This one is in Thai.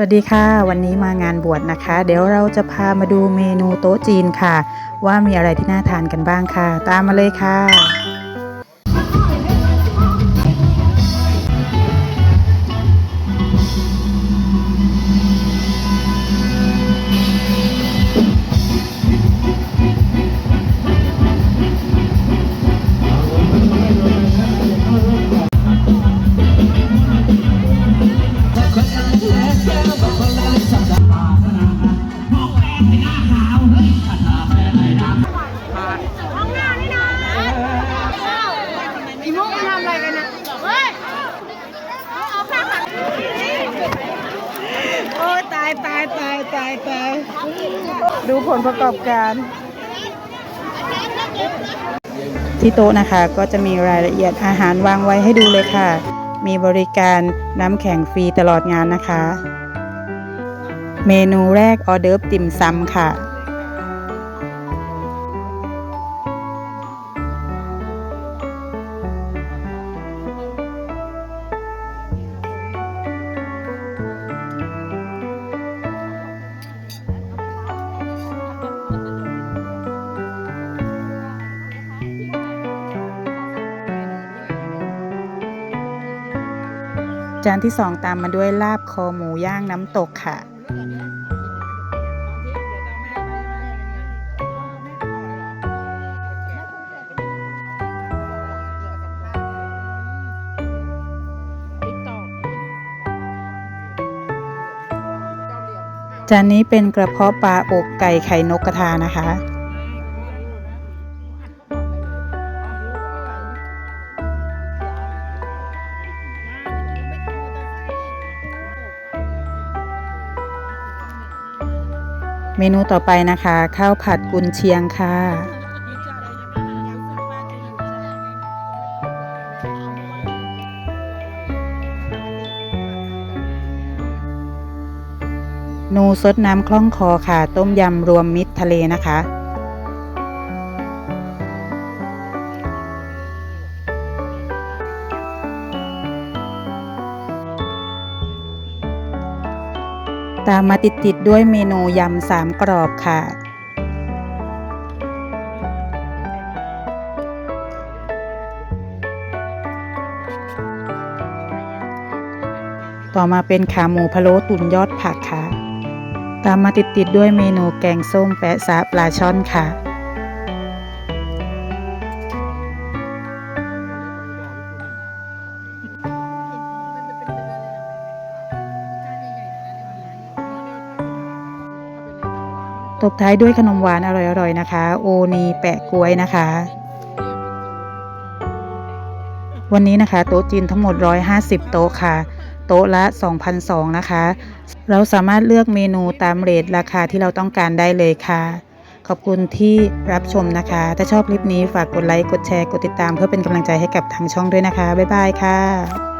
สวัสดีค่ะ วันนี้มางานบวชนะคะ เดี๋ยวเราจะพามาดูเมนูโต๊ะจีนค่ะ ว่ามีอะไรที่น่าทานกันบ้างค่ะ ตามมาเลยค่ะายตายตายตายตายดูผลประกอบการ ที่โต๊ะนะคะก็จะมีรายละเอียดอาหารวางไว้ให้ดูเลยค่ะ มีบริการน้ำแข็งฟรีตลอดงานนะคะ เมนูแรกออเดิร์ฟติ่มซำค่ะ จานที่2ตามมาด้วยลาบคอหมูย่างน้ำตกค่ะ จานนี้เป็นกระเพาะปลาอกไก่ไข่นกกระทานะคะ เมนูต่อไปนะคะ ข้าวผัดกุนเชียงค่ะ นูซดน้ำคล่องคอค่ะ ต้มยำรวมมิตรทะเลนะคะ ตามมาติดๆด้วยเมนูยำสามกรอบค่ะต่อมาเป็นขาหมูพะโล้ตุ๋นยอดผักค่ะ ตามมาติดๆดด้วยเมนูแกงส้มแปะซาปลาช่อนค่ะ ตบท้ายด้วยขนมหวานอร่อยๆนะคะ โอนีแปะกล้วยนะคะ วันนี้นะคะ โต๊ะจีนทั้งหมด 150 โต๊ะค่ะ โต๊ะละ2,200นะคะ เราสามารถเลือกเมนูตามเรทราคาที่เราต้องการได้เลยค่ะ ขอบคุณที่รับชมนะคะ ถ้าชอบคลิปนี้ฝากกดไลค์ กดแชร์ กดติดตามเพื่อเป็นกำลังใจให้กับทางช่องด้วยนะคะ บ๊ายบายค่ะ